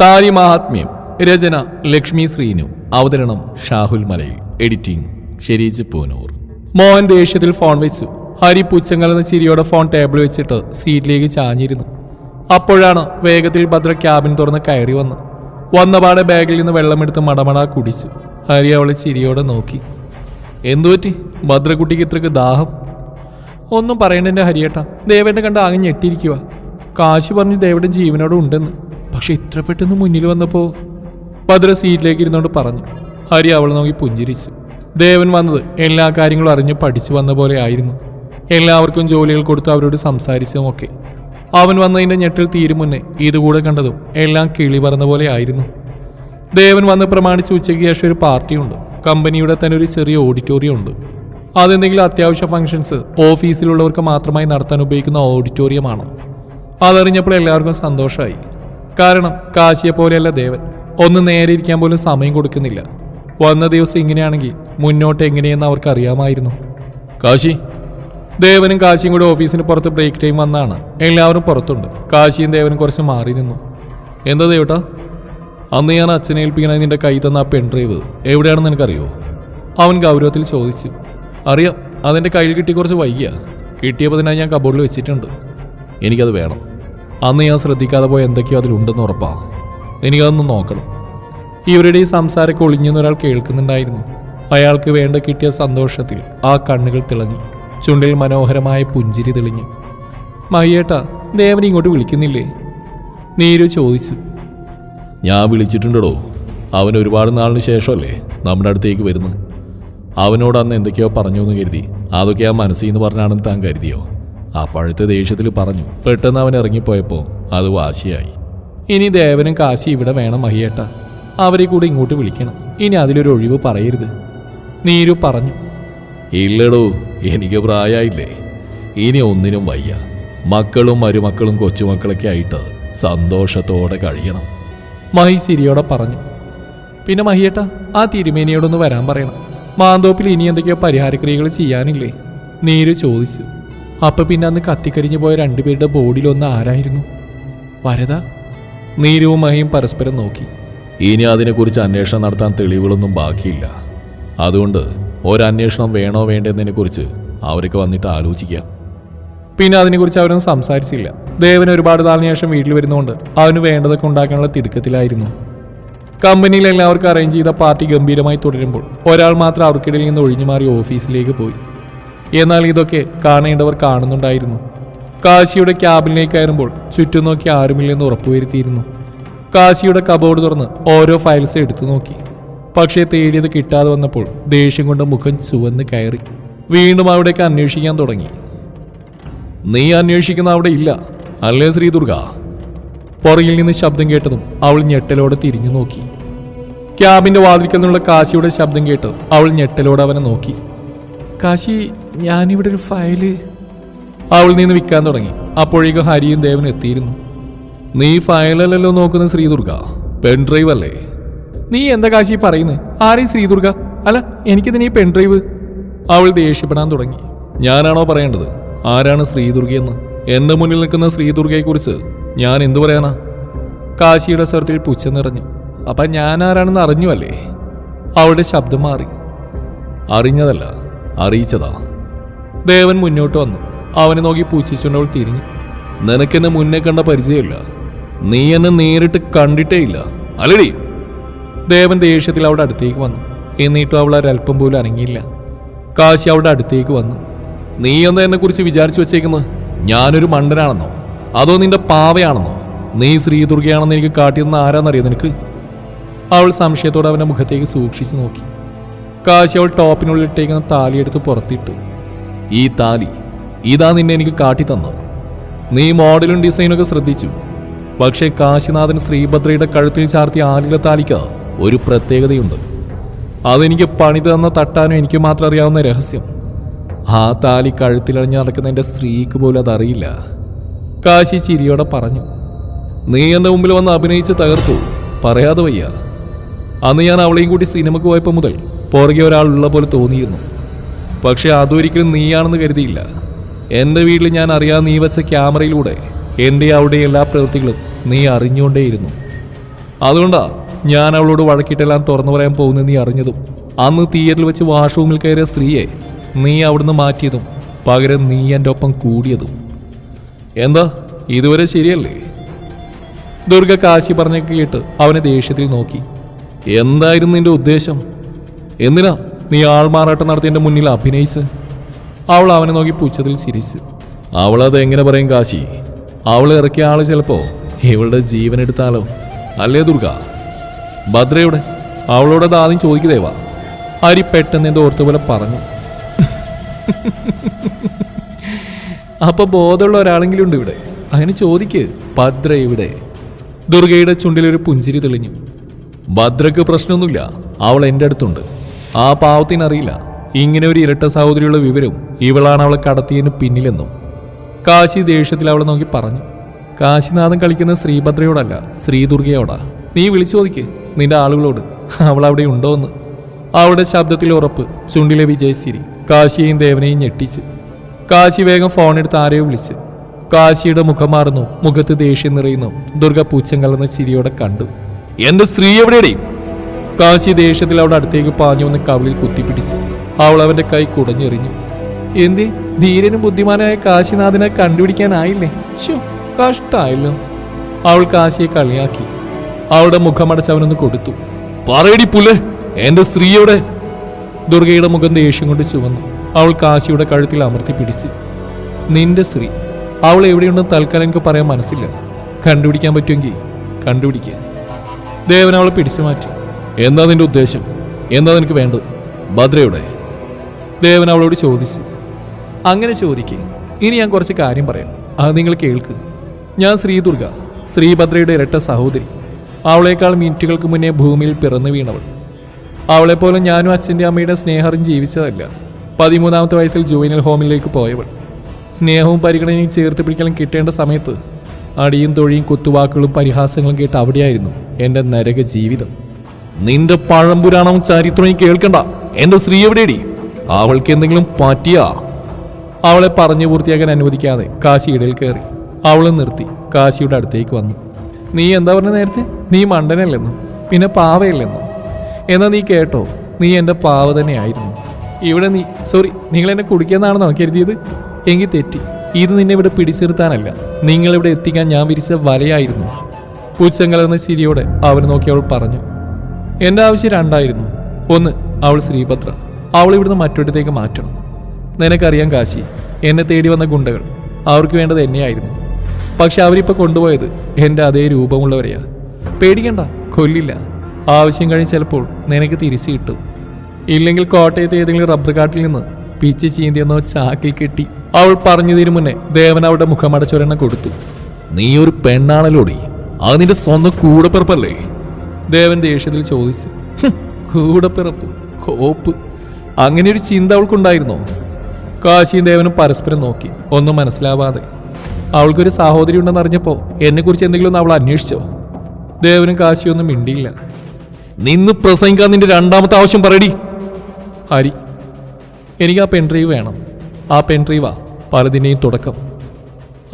താരി മഹാത്മ്യം രചന ലക്ഷ്മി ശ്രീനു. അവതരണം ഷാഹുൽ മലയിൽ. എഡിറ്റിംഗ് ഷെരീജ് പൂനൂർ. മോഹൻ ദേഷ്യത്തിൽ ഫോൺ വെച്ചു. ഹരി പുച്ചങ്ങലെന്ന ചിരിയോടെ ഫോൺ ടേബിൾ വെച്ചിട്ട് സീറ്റിലേക്ക് ചാഞ്ഞിരുന്നു. അപ്പോഴാണ് വേഗത്തിൽ ഭദ്ര ക്യാബിൻ തുറന്ന് കയറി വന്ന് വന്നപാടെ ബാഗിൽ നിന്ന് വെള്ളമെടുത്ത് മടമട കുടിച്ചു. ഹരി അവളെ ചിരിയോടെ നോക്കി. എന്തുപറ്റി ഭദ്രക്കുട്ടിക്ക് ഇത്രക്ക് ദാഹം? ഒന്നും പറയണ്ട എന്റെ ഹരിയേട്ട. ദേവേട്ടനെ കണ്ട് ആകെ ഞെട്ടിയിരിക്കുക കാശി പറഞ്ഞു ദേവേട്ടൻ ജീവനോടെ ഉണ്ടെന്ന്. പക്ഷെ ഇത്ര പെട്ടെന്ന് മുന്നിൽ വന്നപ്പോൾ ഭദ്ര സീറ്റിലേക്ക് ഇരുന്നോണ്ട് പറഞ്ഞു. ഹരി അവളെ നോക്കി പുഞ്ചിരിച്ചു. ദേവൻ വന്നത് എല്ലാ കാര്യങ്ങളും അറിഞ്ഞ് പഠിച്ചു വന്ന പോലെ ആയിരുന്നു. എല്ലാവർക്കും ജോലികൾ കൊടുത്ത് അവരോട് സംസാരിച്ചതുമൊക്കെ അവൻ വന്നതിന്റെ ഞെട്ടിൽ തീരും മുന്നേ ഇതുകൂടെ കണ്ടതും എല്ലാം കിളി പറഞ്ഞ പോലെ ആയിരുന്നു. ദേവൻ വന്ന് പ്രമാണിച്ച് ഉച്ചയ്ക്ക് ശേഷം ഒരു പാർട്ടിയുണ്ട് കമ്പനിയുടെ തന്നെ ഒരു ചെറിയ ഓഡിറ്റോറിയം ഉണ്ട്. അതെന്തെങ്കിലും അത്യാവശ്യ ഫംഗ്ഷൻസ് ഓഫീസിലുള്ളവർക്ക് മാത്രമായി നടത്താൻ ഉപയോഗിക്കുന്ന ഓഡിറ്റോറിയമാണ് അതറിഞ്ഞപ്പോൾ എല്ലാവർക്കും സന്തോഷമായി. കാരണം കാശിയെ പോലെയല്ല ദേവൻ. ഒന്ന് നേരെ ഇരിക്കാൻ പോലും സമയം കൊടുക്കുന്നില്ല. വന്ന ദിവസം ഇങ്ങനെയാണെങ്കിൽ മുന്നോട്ട് എങ്ങനെയെന്ന് അവർക്ക് അറിയാമായിരുന്നു കാശി ദേവനും കാശിയും കൂടി ഓഫീസിന് പുറത്ത് ബ്രേക്ക് ടൈം വന്നാണ്. എല്ലാവരും പുറത്തുണ്ട്. കാശിയും ദേവനും കുറച്ച് മാറി നിന്നു. എന്താ ദേവട്ടാ? അന്ന് ഞാൻ അച്ഛനെ ഏൽപ്പിക്കണ നിന്റെ കൈ തന്ന ആ പെൺഡ്രൈവ് എവിടെയാണെന്ന് എനിക്കറിയോ അവൻ ഗൗരവത്തിൽ ചോദിച്ചു. അറിയാം അതെന്റെ കയ്യിൽ കിട്ടി കുറച്ച് വൈകിയ. കിട്ടിയപ്പോൾ തന്നെ ഞാൻ കബോർഡിൽ വെച്ചിട്ടുണ്ട്. എനിക്കത് വേണം. അന്ന് ഞാൻ ശ്രദ്ധിക്കാതെ പോയ എന്തൊക്കെയോ അതിലുണ്ടെന്ന് ഉറപ്പാ. എനിക്കതൊന്ന് നോക്കണം. ഇവരുടെ ഈ സംസാരമൊക്കെ ഒളിഞ്ഞെന്ന് ഒരാൾ കേൾക്കുന്നുണ്ടായിരുന്നു. അയാൾക്ക് വേണ്ട കിട്ടിയ സന്തോഷത്തിൽ ആ കണ്ണുകൾ തിളങ്ങി. ചുണ്ടിൽ മനോഹരമായ പുഞ്ചിരി തെളിഞ്ഞു. മയ്യേട്ടാ ദേവൻ ഇങ്ങോട്ട് വിളിക്കുന്നില്ലേ? നീരു ചോദിച്ചു. ഞാൻ വിളിച്ചിട്ടുണ്ടോ അവൻ ഒരുപാട് നാളിന് ശേഷമല്ലേ നമ്മുടെ അടുത്തേക്ക് വരുന്നു അവനോട് അന്ന് എന്തൊക്കെയോ പറഞ്ഞു എന്ന് കരുതി. അതൊക്കെ ആ മനസ്സിൽ നിന്ന് പറഞ്ഞാണെന്ന് താൻ കരുതിയോ? അപ്പോഴത്തെ ദേഷ്യത്തിൽ പറഞ്ഞു പെട്ടെന്ന് അവൻ ഇറങ്ങിപ്പോയപ്പോൾ അത് വാശിയായി. ഇനി ദേവനും കാശി ഇവിടെ വേണം മഹിയേട്ട. അവരെ കൂടെ ഇങ്ങോട്ട് വിളിക്കണം. ഇനി അതിലൊരു ഒഴിവ് പറയരുത്. നീരു പറഞ്ഞു ഇല്ലടോ എനിക്ക് പ്രായമായില്ലേ ഇനി ഒന്നിനും വയ്യ. മക്കളും മരുമക്കളും കൊച്ചുമക്കളൊക്കെ ആയിട്ട് സന്തോഷത്തോടെ കഴിയണം. മഹി സിരിയോടെ പറഞ്ഞു പിന്നെ മഹിയേട്ട ആ തിരുമേനിയോടൊന്ന് വരാൻ പറയണം. മാന്തോപ്പിൽ ഇനി എന്തൊക്കെയോ പരിഹാരക്രിയകൾ ചെയ്യാനില്ലേ? നീരു ചോദിച്ചു അപ്പൊ പിന്നെ അന്ന് കത്തിക്കരിഞ്ഞു പോയ രണ്ടുപേരുടെ ബോഡിയിലൊന്ന് ആരായിരുന്നു? വരത? നീരവും മഹിയും പരസ്പരം നോക്കി. ഇനി അതിനെക്കുറിച്ച് അന്വേഷണം നടത്താൻ തെളിവുകളൊന്നും ബാക്കിയില്ല. അതുകൊണ്ട് ഒരന്വേഷണം വേണോ വേണ്ടെന്നതിനെക്കുറിച്ച് അവരൊക്കെ വന്നിട്ട് ആലോചിക്കാം. പിന്നെ അതിനെക്കുറിച്ച് അവരൊന്നും സംസാരിച്ചില്ല. ദേവൻ ഒരുപാട് നാളിന് ശേഷം വീട്ടിൽ വരുന്നതുകൊണ്ട് അവന് വേണ്ടതൊക്കെ ഉണ്ടാക്കാനുള്ള തിടുക്കത്തിലായിരുന്നു. കമ്പനിയിൽ എല്ലാവർക്കും അറേഞ്ച് ചെയ്ത പാർട്ടി ഗംഭീരമായി തുടരുമ്പോൾ ഒരാൾ മാത്രം അവർക്കിടയിൽ നിന്ന് ഒഴിഞ്ഞു മാറി ഓഫീസിലേക്ക് പോയി. എന്നാൽ ഇതൊക്കെ കാണേണ്ടവർ കാണുന്നുണ്ടായിരുന്നു. കാശിയുടെ ക്യാബിനിലേക്ക് കയറുമ്പോൾ ചുറ്റും നോക്കി ആരുമില്ലെന്ന് ഉറപ്പുവരുത്തിയിരുന്നു. കാശിയുടെ കബോർഡ് തുറന്ന് ഓരോ ഫയൽസ് എടുത്തു നോക്കി. പക്ഷേ തേടിയത് കിട്ടാതെ വന്നപ്പോൾ ദേഷ്യം കൊണ്ട് മുഖം ചുവന്ന് കയറി. വീണ്ടും അവിടേക്ക് അന്വേഷിക്കാൻ തുടങ്ങി. നീ അന്വേഷിക്കുന്ന അവിടെ ഇല്ല അല്ലേ ശ്രീദുർഗ? പുറകിൽ നിന്ന് ശബ്ദം കേട്ടതും അവൾ ഞെട്ടലോടെ തിരിഞ്ഞു നോക്കി. ക്യാബിന്റെ വാതിൽക്കൽ നിന്നുള്ള കാശിയുടെ ശബ്ദം കേട്ട് അവൾ ഞെട്ടലോടെ അവനെ നോക്കി. കാശി ഞാനിവിടെ ഒരു ഫയൽ അവൾ നിന്ന് വിൽക്കാൻ തുടങ്ങി. അപ്പോഴേക്കും ഹരിയും ദേവനും എത്തിയിരുന്നു. നീ ഫയലല്ലല്ലോ നോക്കുന്ന ശ്രീദുർഗ. പെൺഡ്രൈവ് അല്ലേ? നീ എന്താ കാശി പറയുന്നത് ആരെയും ശ്രീദുർഗ? അല്ല എനിക്കിതിന് ഈ പെൺഡ്രൈവ് അവൾ ദേഷ്യപ്പെടാൻ തുടങ്ങി. ഞാനാണോ പറയേണ്ടത്? ആരാണ് ശ്രീദുർഗയെന്ന്? എന്റെ മുന്നിൽ നിൽക്കുന്ന ശ്രീദുർഗയെക്കുറിച്ച് ഞാൻ എന്തു പറയാനാ? കാശിയുടെ സ്വരത്തിൽ പുച്ഛം നിറഞ്ഞു. അപ്പൊ ഞാൻ ആരാണെന്ന് അറിഞ്ഞു അല്ലേ അവളുടെ ശബ്ദം മാറി. അറിഞ്ഞതല്ല അറിയിച്ചതാ. ദേവൻ മുന്നോട്ട് വന്നു. അവനെ നോക്കി പൂച്ചിച്ചുണ്ടവൾ തിരിഞ്ഞു. നിനക്കെന്നെ മുന്നേ കണ്ട പരിചയമില്ല. നീ എന്നെ നേരിട്ട് കണ്ടിട്ടേ ഇല്ല അല്ലടി. ദേവൻ ദേഷ്യത്തിൽ അവളുടെ അടുത്തേക്ക് വന്നു. എന്നിട്ടും അവൾ ഒരല്പം പോലും അനങ്ങിയില്ല. കാശി അവളുടെ അടുത്തേക്ക് വന്നു. നീ എന്താ എന്നെ കുറിച്ച് വിചാരിച്ചു വെച്ചേക്കുന്നത് ഞാനൊരു മണ്ടനാണെന്നോ? അതോ നിന്റെ പാവയാണെന്നോ? നീ ശ്രീദുർഗയാണെന്ന് എനിക്ക് കാട്ടിയെന്ന് ആരാന്നറിയോ നിനക്ക്? അവൾ സംശയത്തോടെ അവന്റെ മുഖത്തേക്ക് സൂക്ഷിച്ചു നോക്കി. കാശി അവൾ ടോപ്പിനുള്ളിൽ ഇട്ടേക്കുന്ന താലിയെടുത്ത് പുറത്തിട്ടു. ഈ താലി ഇതാ നിന്നെ എനിക്ക് കാട്ടിത്തന്നത്. നീ മോഡലും ഡിസൈനൊക്കെ ശ്രദ്ധിച്ചു. പക്ഷേ കാശിനാഥൻ ശ്രീഭദ്രയുടെ കഴുത്തിൽ ചാർത്തിയ ആലില താലിക്ക് ഒരു പ്രത്യേകതയുണ്ട്. അതെനിക്ക് പണി തന്ന തട്ടാനും എനിക്ക് മാത്രം അറിയാവുന്ന രഹസ്യം. ആ താലി കഴുത്തിലണിഞ്ഞ് നടക്കുന്ന എന്റെ സ്ത്രീക്ക് പോലും അതറിയില്ല. കാശി ചിരിയോടെ പറഞ്ഞു നീ എന്റെ മുമ്പിൽ വന്ന് അഭിനയിച്ച് തകർത്തു. പറയാതെ വയ്യ. അന്ന് ഞാൻ അവളെയും കൂടി സിനിമക്ക് പോയപ്പോൾ മുതൽ പുറകെ ഒരാളുള്ള പോലെ തോന്നിയിരുന്നു. പക്ഷെ അതൊരിക്കലും നീയാണെന്ന് കരുതിയില്ല. എന്റെ വീട്ടിൽ ഞാൻ അറിയാതെ നീ വെച്ച ക്യാമറയിലൂടെ എന്റെ അവിടെ എല്ലാ പ്രവൃത്തികളും നീ അറിഞ്ഞുകൊണ്ടേയിരുന്നു. അതുകൊണ്ടാ ഞാൻ അവളോട് വഴക്കിട്ടെല്ലാം തുറന്നു പറയാൻ പോകുന്നത് നീ അറിഞ്ഞതും. അന്ന് തിയേറ്ററിൽ വെച്ച് വാഷ്റൂമിൽ കയറിയ സ്ത്രീയെ നീ അവിടുന്ന് മാറ്റിയതും പകരം നീ എന്റെ ഒപ്പം കൂടിയതും. എന്താ? ഇതുവരെ ശരിയല്ലേ? ദുർഗ കാശി പറഞ്ഞ കേട്ട് അവനെ ദേഷ്യത്തിൽ നോക്കി. എന്തായിരുന്നു നിന്റെ ഉദ്ദേശം? എന്തിനാ? നീ ആൾമാറാട്ടം നടത്തി എന്റെ മുന്നിൽ അഭിനയിച്ച്. അവൾ അവനെ നോക്കി പുച്ഛത്തിൽ ചിരിച്ച്. അവളത് എങ്ങനെ പറയും കാശി? അവൾ ഇറക്കിയ ആൾ ചിലപ്പോ ഇവളുടെ ജീവൻ എടുത്താലോ അല്ലേ ദുർഗ? ഭദ്രയുടെ അവളോട് ആദ്യം ചോദിക്കുതേവാ ഹരി പെട്ടെന്ന് എന്തോ ഓർത്ത പോലെ പറഞ്ഞു. അപ്പൊ ബോധമുള്ള ഒരാളെങ്കിലും ഉണ്ട് ഇവിടെ? അങ്ങനെ ചോദിക്ക് ഭദ്ര ഇവിടെ ദുർഗയുടെ ചുണ്ടിലൊരു പുഞ്ചിരി തെളിഞ്ഞു. ഭദ്രക്ക് പ്രശ്നമൊന്നുമില്ല. അവൾ എന്റെ അടുത്തുണ്ട്. ആ പാവത്തിനറിയില്ല. ഇങ്ങനെ ഒരു ഇരട്ട സഹോദരിയുള്ള വിവരം ഇവളാണ് അവളെ കടത്തിയതിന് പിന്നിലെന്നും കാശി ദേഷ്യത്തിൽ അവളെ നോക്കി പറഞ്ഞു. കാശിനാഥൻ കളിക്കുന്ന ശ്രീഭദ്രയോടല്ല ശ്രീദുർഗയോടാ. നീ വിളിച്ചു ചോദിക്ക് നിന്റെ ആളുകളോട് അവൾ അവിടെ ഉണ്ടോ എന്ന്. അവളുടെ ശബ്ദത്തിൽ ഉറപ്പ് ചുണ്ടിലെ വിജയശ്ശേരി കാശിയെയും ദേവനെയും ഞെട്ടിച്ച്. കാശി വേഗം ഫോണെടുത്ത് ആരെയോ വിളിച്ച്. കാശിയുടെ മുഖം മാറുന്നു മുഖത്ത് ദേഷ്യം നിറയുന്നു ദുർഗ പൂച്ചം കലർന്ന ചിരിയോടെ കണ്ടു. എന്റെ സ്ത്രീ എവിടെയടി? കാശി ദേഷ്യത്തിൽ അവിടെ അടുത്തേക്ക് പാഞ്ഞു വന്ന് കവിളിൽ കുത്തിപ്പിടിച്ചു അവൾ അവന്റെ കൈ കുടഞ്ഞെറിഞ്ഞു. എന്തേ? ധീരനും ബുദ്ധിമാനായ കാശിനാഥിനെ കണ്ടുപിടിക്കാനായില്ലേ? കഷ്ടായല്ലോ. അവൾ കാശിയെ കളിയാക്കി. അവളുടെ മുഖമടച്ച് അവനൊന്ന് കൊടുത്തു. പറയടി പുല്ല് എന്റെ സ്ത്രീയുടെ ദുർഗയുടെ മുഖം ദേഷ്യം കൊണ്ട് ചുവന്നു. അവൾ കാശിയുടെ കഴുത്തിൽ അമർത്തി പിടിച്ചു. നിന്റെ സ്ത്രീ അവൾ എവിടെയുണ്ടെന്ന് തൽക്കാലം എനിക്ക് പറയാൻ മനസ്സില്ല. കണ്ടുപിടിക്കാൻ പറ്റുമെങ്കിൽ കണ്ടുപിടിക്കാൻ ദേവൻ അവളെ പിടിച്ചു മാറ്റി എന്താ നിന്റെ ഉദ്ദേശം? എന്താ നിനക്ക് വേണ്ടത്? ഭദ്രയുടെ. ദേവൻ അവളോട് ചോദിച്ചു. അങ്ങനെ ചോദിക്കേ ഇനി ഞാൻ കുറച്ച് കാര്യം പറയാം. അത് നിങ്ങൾ കേൾക്ക്. ഞാൻ ശ്രീദുർഗ ശ്രീഭദ്രയുടെ ഇരട്ട സഹോദരി. അവളേക്കാൾ മിനിറ്റുകൾക്ക് മുന്നേ ഭൂമിയിൽ പിറന്നു വീണവൾ. അവളെപ്പോലെ ഞാനും അച്ഛന്റെ അമ്മയുടെ സ്നേഹം ജീവിച്ചതല്ല. പതിമൂന്നാമത്തെ വയസ്സിൽ ജുവൈനൽ ഹോമിലേക്ക് പോയവൾ. സ്നേഹവും പരിഗണനയും ചേർത്ത് പിടിക്കലും കിട്ടേണ്ട സമയത്ത് അടിയും തൊഴിയും കുത്തുവാക്കുകളും പരിഹാസങ്ങളും കേട്ട് അവിടെയായിരുന്നു എന്റെ നരക ജീവിതം. നിന്റെ പഴംപുരാണം ചരിത്രവും കേൾക്കണ്ട. എന്റെ സ്ത്രീ എവിടെയടി അവൾക്ക് എന്തെങ്കിലും പറ്റിയാ? അവളെ പറഞ്ഞു പൂർത്തിയാക്കാൻ അനുവദിക്കാതെ കാശി ഇടയിൽ കയറി. അവളെ നിർത്തി കാശിയുടെ അടുത്തേക്ക് വന്നു. നീ എന്താ പറഞ്ഞ നേരത്തെ? നീ മണ്ടനല്ലെന്നോ? പിന്നെ പാവയല്ലെന്നോ? എന്നാ നീ കേട്ടോ നീ എന്റെ പാവ തന്നെയായിരുന്നു. ഇവിടെ നീ സോറി നിങ്ങൾ എന്നെ കുടിക്കുന്നതാണെന്നോ കരുതിയത് എങ്കിൽ തെറ്റി. ഇത് നിന്നെ ഇവിടെ പിടിച്ചിരുത്താനല്ല. നിങ്ങളിവിടെ എത്തിക്കാൻ ഞാൻ വിരിച്ച വലയായിരുന്നു. പൂച്ചങ്കലെന്ന ചിരിയോടെ അവനെ നോക്കി അവൾ പറഞ്ഞു. എന്റെ ആവശ്യം രണ്ടായിരുന്നു. ഒന്ന് അവൾ ശ്രീഭദ്ര അവൾ ഇവിടുന്ന് മറ്റൊരിടത്തേക്ക് മാറ്റണം. നിനക്കറിയാം കാശി എന്നെ തേടി വന്ന ഗുണ്ടകൾ അവർക്ക് വേണ്ടത് എന്നെയായിരുന്നു. പക്ഷെ അവരിപ്പോൾ കൊണ്ടുപോയത് എന്റെ അതേ രൂപമുള്ളവരെയാണ് പേടിക്കണ്ട കൊല്ലില്ല. ആവശ്യം കഴിഞ്ഞ് ചിലപ്പോൾ നിനക്ക് തിരിച്ചു കിട്ടും. ഇല്ലെങ്കിൽ കോട്ടയത്തെ ഏതെങ്കിലും റബ്ബർ കാട്ടിൽ നിന്ന് പിച്ച് ചീന്തിയെന്നോ ചാക്കിൽ കെട്ടി അവൾ പറഞ്ഞതിനു മുന്നേ ദേവൻ അവളുടെ മുഖമടച്ചൊരെണ്ണം കൊടുത്തു. നീ ഒരു പെണ്ണാണല്ലോടി. അത് നിന്റെ സ്വന്തം കൂടപ്പിറപ്പല്ലേ? ദേവൻ ദേഷ്യത്തിൽ ചോദിച്ചു. "ഹും, കൂടപ്പിറപ്പ് കോപ്പ്. അങ്ങനെ ഒരു ചിന്ത അവൾക്കുണ്ടായിരുന്നോ? കാശിയും ദേവനും പരസ്പരം നോക്കി. ഒന്നും മനസ്സിലാവാതെ. അവൾക്കൊരു സഹോദരി ഉണ്ടെന്ന് അറിഞ്ഞപ്പോൾ എന്നെക്കുറിച്ച് എന്തെങ്കിലും ഒന്ന് അവൾ അന്വേഷിച്ചോ? ദേവനും കാശിയൊന്നും മിണ്ടിയില്ല. നിന്ന് പ്രസംഗിക്കാൻ നിന്റെ രണ്ടാമത്തെ ആവശ്യം പറയടി. ഹരി എനിക്ക് ആ പെൺഡ്രൈവ് വേണം. ആ പെൺഡ്രൈവാ പലതിന്റെയും തുടക്കം.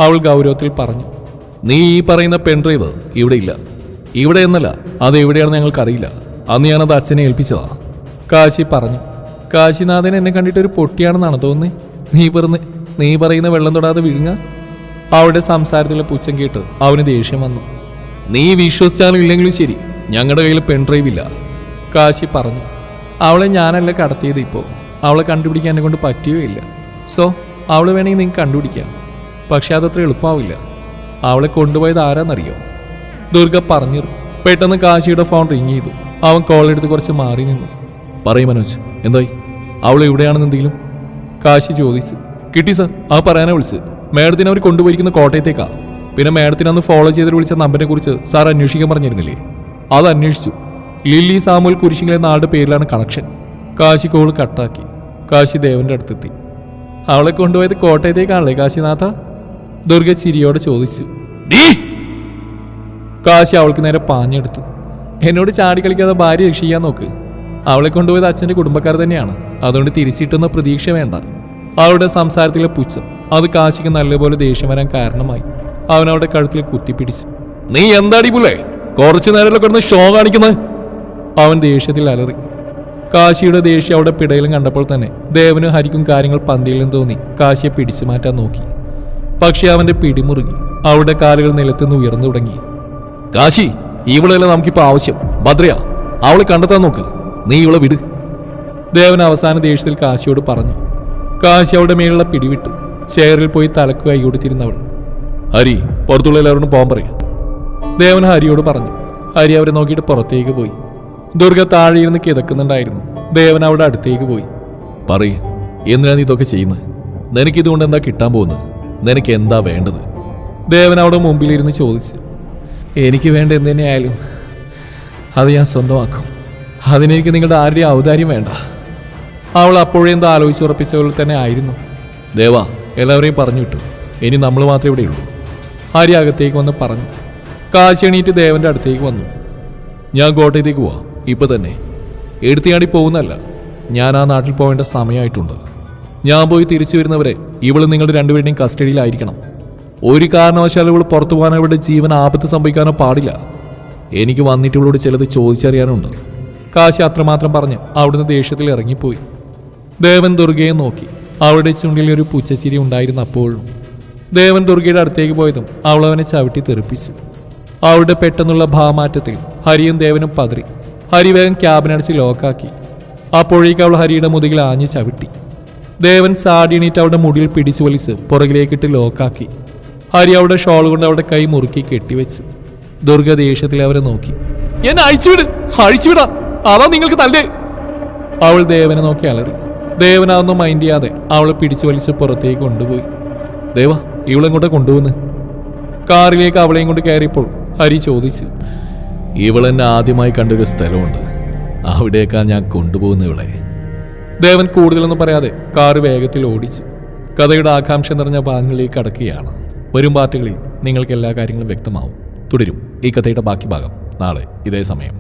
അവൾ ഗൗരവത്തിൽ പറഞ്ഞു. നീ ഈ പറയുന്ന പെൺഡ്രൈവ് ഇവിടെ ഇല്ല. ഇവിടെ എന്നല്ല അത് എവിടെയാണെന്ന് ഞങ്ങൾക്കറിയില്ല. അന്ന് ഞാനത് അച്ഛനെ ഏൽപ്പിച്ചതാ. കാശി പറഞ്ഞു. കാശിനാഥൻ എന്നെ കണ്ടിട്ട് ഒരു പൊട്ടിയാണെന്നാണ് തോന്നുന്നത് നീ പറഞ്ഞ് നീ പറയുന്ന വെള്ളം തൊടാതെ വിഴുങ്ങ? അവളുടെ സംസാരത്തിലെ പുച്ഛം കേട്ട് അവന് ദേഷ്യം വന്നു. നീ വിശ്വസിച്ചാലും ഇല്ലെങ്കിലും ശരി ഞങ്ങളുടെ കയ്യിൽ പെൺഡ്രൈവ് ഇല്ല. കാശി പറഞ്ഞു. അവളെ ഞാനല്ല കടത്തിയത് ഇപ്പോൾ അവളെ കണ്ടുപിടിക്കാൻ എന്നെ കൊണ്ട് പറ്റുകയോ ഇല്ല. സോ അവളെ വേണമെങ്കിൽ നിങ്ങൾക്ക് കണ്ടുപിടിക്കാം. പക്ഷെ അതത്ര എളുപ്പമാവില്ല അവളെ കൊണ്ടുപോയത് ആരാന്നറിയോ? ദുർഗ പറഞ്ഞു പെട്ടെന്ന് കാശിയുടെ ഫോൺ റിങ് ചെയ്തു. അവൻ കോൾ എടുത്ത് കുറച്ച് മാറി നിന്നു. പറയും മനോജ് എന്തായി? അവൾ എവിടെയാണെന്ന് എന്തെങ്കിലും? കാശി ചോദിച്ചു. കിട്ടി സർ ആ പറയാനാ വിളിച്ചത്. മേഡത്തിനെ അവർ കൊണ്ടുപോയിരിക്കുന്ന കോട്ടയത്തേക്കാ. പിന്നെ മേഡത്തിനെ അന്ന് ഫോളോ ചെയ്തിട്ട് വിളിച്ച നമ്പറിനെ കുറിച്ച് സാർ അന്വേഷിക്കാൻ പറഞ്ഞിരുന്നില്ലേ? അത് അന്വേഷിച്ചു. ലില്ലി സാമുൽ കുരിശിങ്ങൾ എന്ന ആളുടെ പേരിലാണ് കണക്ഷൻ കാശി കോൾ കട്ടാക്കി. കാശി ദേവന്റെ അടുത്തെത്തി. അവളെ കൊണ്ടുപോയത് കോട്ടയത്തേക്കാണല്ലേ കാശിനാഥ? ദുർഗ ചിരിയോടെ ചോദിച്ചു! കാശി അവൾക്ക് നേരെ പാഞ്ഞെടുത്തു. എന്നോട് ചാടി കളിക്കാതെ ഭാര്യ രക്ഷിക്കാൻ നോക്ക്. അവളെ കൊണ്ടുപോയത് അച്ഛന്റെ കുടുംബക്കാർ തന്നെയാണ്. അതുകൊണ്ട് തിരിച്ചിട്ടുന്ന പ്രതീക്ഷ വേണ്ട. അവളുടെ സംസാരത്തിലെ പുച്ഛം അത് കാശിക്ക് നല്ലപോലെ ദേഷ്യം വരാൻ കാരണമായി. അവൻ അവളുടെ കഴുത്തിൽ കുത്തിപ്പിടിച്ചു. നീ എന്താടി പുല്ലേ കുറച്ചു നേരമല്ലോ കിടന്ന് ഷോ കാണിക്കുന്നത് അവൻ ദേഷ്യത്തിൽ അലറി. കാശിയുടെ ദേഷ്യം അവിടെ പിടയിലും കണ്ടപ്പോൾ തന്നെ ദേവനും ഹരിക്കും കാര്യങ്ങൾ പന്തിയിലും തോന്നി. കാശിയെ പിടിച്ചു മാറ്റാൻ നോക്കി. പക്ഷേ അവന്റെ പിടിമുറുകി. അവളുടെ കാലുകൾ നിലത്തുനിന്ന് ഉയർന്നു തുടങ്ങി. കാശി ഇവളെല്ലാം നമുക്കിപ്പോ ആവശ്യം. ഭദ്രയാ അവളെ കണ്ടെത്താൻ നോക്ക്. നീ ഇവളെ വിട്. ദേവൻ അവസാന ദേഷ്യത്തിൽ കാശിയോട് പറഞ്ഞു. കാശി അവളുടെ മേലുള്ള പിടിവിട്ടു. ചെയറിൽ പോയി തലക്ക് കൈ കൊടുത്തിരുന്നവൾ. ഹരി പുറത്തുള്ള എല്ലാവരോടും പോകാൻ പറയും. ദേവൻ ഹരിയോട് പറഞ്ഞു. ഹരി അവരെ നോക്കിയിട്ട് പുറത്തേക്ക് പോയി. ദുർഗ താഴെ ഇരുന്ന് കിതക്കുന്നുണ്ടായിരുന്നു. ദേവൻ അവളുടെ അടുത്തേക്ക് പോയി. പറയ് എന്തിനാ നീ ഇതൊക്കെ ചെയ്യുന്നത് നിനക്കിതുകൊണ്ട് എന്താ കിട്ടാൻ പോകുന്നത്? നിനക്ക് എന്താ വേണ്ടത്? ദേവൻ അവിടെ മുമ്പിലിരുന്ന് ചോദിച്ചു. എനിക്ക് വേണ്ട എന്ത് തന്നെയായാലും അത് ഞാൻ സ്വന്തമാക്കും. അതിനെനിക്ക് നിങ്ങളുടെ ആരുടെയും ഔദാര്യം വേണ്ട. അവൾ അപ്പോഴേ ആലോചിച്ച് ഉറപ്പിച്ച പോലെ തന്നെ ആയിരുന്നു. ദേവ. എല്ലാവരെയും പറഞ്ഞു വിട്ടു. ഇനി നമ്മൾ മാത്രമേ ഇവിടെ ആര്യ അകത്തേക്ക് വന്ന് പറഞ്ഞു. കാശി എണീറ്റ് ദേവന്റെ അടുത്തേക്ക് വന്നു. ഞാൻ കോട്ടയത്തേക്ക് പോവാ. ഇപ്പൊ തന്നെ. എടുത്തിയാടി പോകുന്നല്ല ഞാൻ ആ നാട്ടിൽ പോകേണ്ട സമയമായിട്ടുണ്ട്. ഞാൻ പോയി തിരിച്ചു വരുന്നവരെ ഇവൾ നിങ്ങളുടെ രണ്ടുപേരുടെയും കസ്റ്റഡിയിലായിരിക്കണം. ഒരു കാരണവശാലും ഇവൾ പുറത്തു പോകാനോ ഇവളുടെ ജീവൻ ആപത്ത് സംഭവിക്കാനോ പാടില്ല. എനിക്ക് വന്നിട്ട് ഇവളോട് ചിലത് ചോദിച്ചറിയാനുണ്ട്. കാശി അത്രമാത്രം പറഞ്ഞ് അവിടുന്ന് ദേഷ്യത്തിൽ ഇറങ്ങിപ്പോയി. ദേവൻ ദുർഗയെ നോക്കി. അവളുടെ ചുണ്ടിൽ ഒരു പുച്ചച്ചിരി ഉണ്ടായിരുന്നു അപ്പോഴും ദേവൻ ദുർഗയുടെ അടുത്തേക്ക് പോയതും അവൾ അവനെ ചവിട്ടി തെറിപ്പിച്ചു. അവളുടെ പെട്ടെന്നുള്ള ഭാമാറ്റത്തിൽ ഹരിയും ദേവനും പതറി. ഹരി വേഗം ക്യാബിനടിച്ച് ലോക്കാക്കി. അപ്പോഴേക്ക് അവൾ ഹരിയുടെ മുതുകിൽ ആഞ്ഞു ചവിട്ടി. ദേവൻ ചാടിയണീറ്റ് അവളുടെ മുടിയിൽ പിടിച്ചു വലിച്ച് പുറകിലേക്കിട്ട് ലോക്കാക്കി. ഹരി അവിടെ ഷോൾ കൊണ്ട് അവിടെ കൈ മുറുക്കി കെട്ടിവെച്ചു ദുർഗ ദേഷ്യത്തിൽ അവരെ നോക്കി. എന്നെ അഴിച്ചുവിട് അഴിച്ചുവിടാ. അതാ നിങ്ങൾക്ക് നല്ലേ അവൾ ദേവനെ നോക്കി അലറി. ദേവൻ അതൊന്നും മൈൻഡ് ചെയ്യാതെ അവളെ പിടിച്ചു വലിച്ച് പുറത്തേക്ക് കൊണ്ടുപോയി. ദേവ ഇവളെങ്ങോട്ട് കൊണ്ടുപോകുന്നു? കാറിലേക്ക് അവളെയും കൊണ്ട് കയറിയപ്പോൾ ഹരി ചോദിച്ചു. ഇവളെന്നെ ആദ്യമായി കണ്ടൊരു സ്ഥലമുണ്ട്. അവിടേക്കാ ഞാൻ കൊണ്ടുപോകുന്ന ഇവളെ? ദേവൻ കൂടുതലൊന്നും പറയാതെ കാറ് വേഗത്തിൽ ഓടിച്ചു. കഥയുടെ ആകാംക്ഷ നിറഞ്ഞ ഭാഗങ്ങളിലേക്ക് കടക്കുകയാണ് വരും പാർട്ടികളിൽ നിങ്ങൾക്ക് എല്ലാ കാര്യങ്ങളും വ്യക്തമാവും. തുടരും. ഈ കഥയുടെ ബാക്കി ഭാഗം നാളെ ഇതേ സമയം.